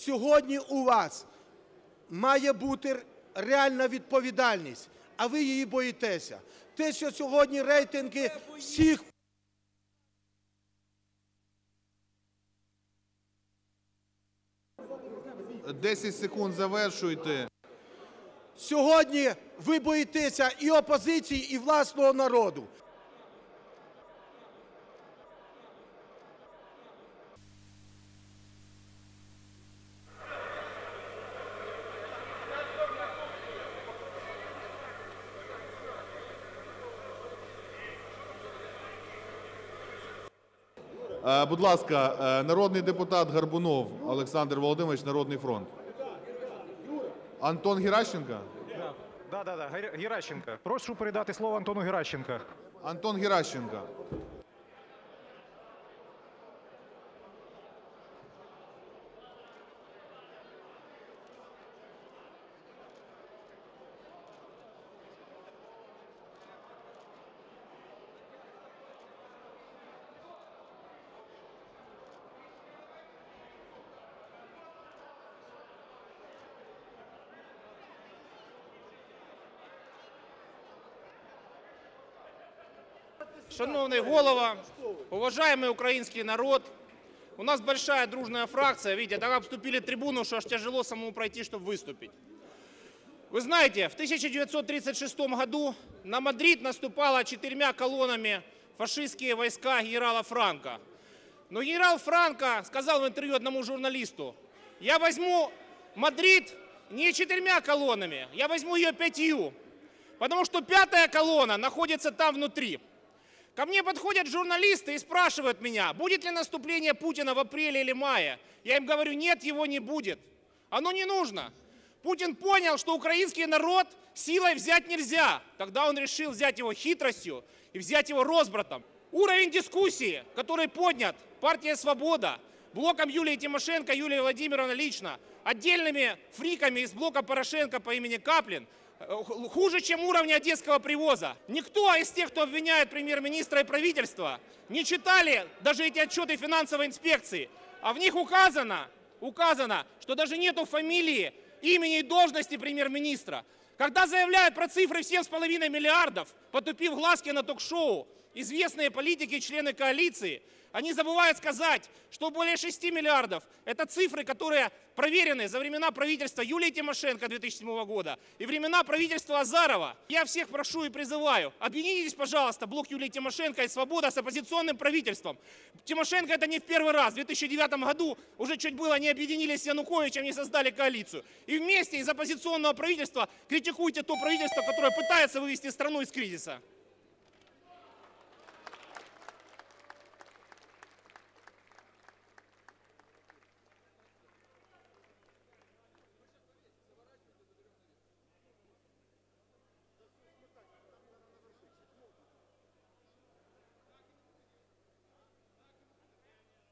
Сьогодні у вас має бути реальна відповідальність, а ви її боїтеся. Те, що сьогодні рейтинги всіх 10 секунд завершуйте. Сьогодні ви боїтеся і опозиції, і власного народу. Будь ласка, е, народний депутат Гарбунов Олександр Володимирович, Народний фронт. Антон Геращенко? Да, да, да. Геращенко. Прошу передати слово Антону Геращенко. Антон Геращенко. Шановный голова, уважаемый украинский народ, у нас большая дружная фракция, видите, так обступили трибуну, что аж тяжело самому пройти, чтобы выступить. Вы знаете, в 1936 году на Мадрид наступало четырьмя колоннами фашистские войска генерала Франка. Но генерал Франко сказал в интервью одному журналисту, я возьму Мадрид не четырьмя колоннами, я возьму ее пятью, потому что пятая колонна находится там внутри. Ко мне подходят журналисты и спрашивают меня, будет ли наступление Путина в апреле или мае. Я им говорю, нет, его не будет. Оно не нужно. Путин понял, что украинский народ силой взять нельзя. Тогда он решил взять его хитростью и взять его разбратом. Уровень дискуссии, который поднят партия «Свобода», блоком Юлии Тимошенко, Юлии Владимировны лично, отдельными фриками из блока Порошенко по имени Каплин, хуже, чем уровень одесского привоза. Никто из тех, кто обвиняет премьер-министра и правительство, не читали даже эти отчеты финансовой инспекции. А в них указано, указано, что даже нету фамилии, имени и должности премьер-министра. Когда заявляют про цифры в 7,5 миллиардов, потупив глазки на ток-шоу, известные политики и члены коалиции, они забывают сказать, что более 6 миллиардов – это цифры, которые проверены за времена правительства Юлии Тимошенко 2007 года и времена правительства Азарова. Я всех прошу и призываю, объединитесь, пожалуйста, блок Юлии Тимошенко и Свобода с оппозиционным правительством. Тимошенко это не в первый раз. В 2009 году уже чуть было не объединились с Януковичем, не создали коалицию. И вместе из оппозиционного правительства критикуйте то правительство, которое пытается вывести страну из кризиса.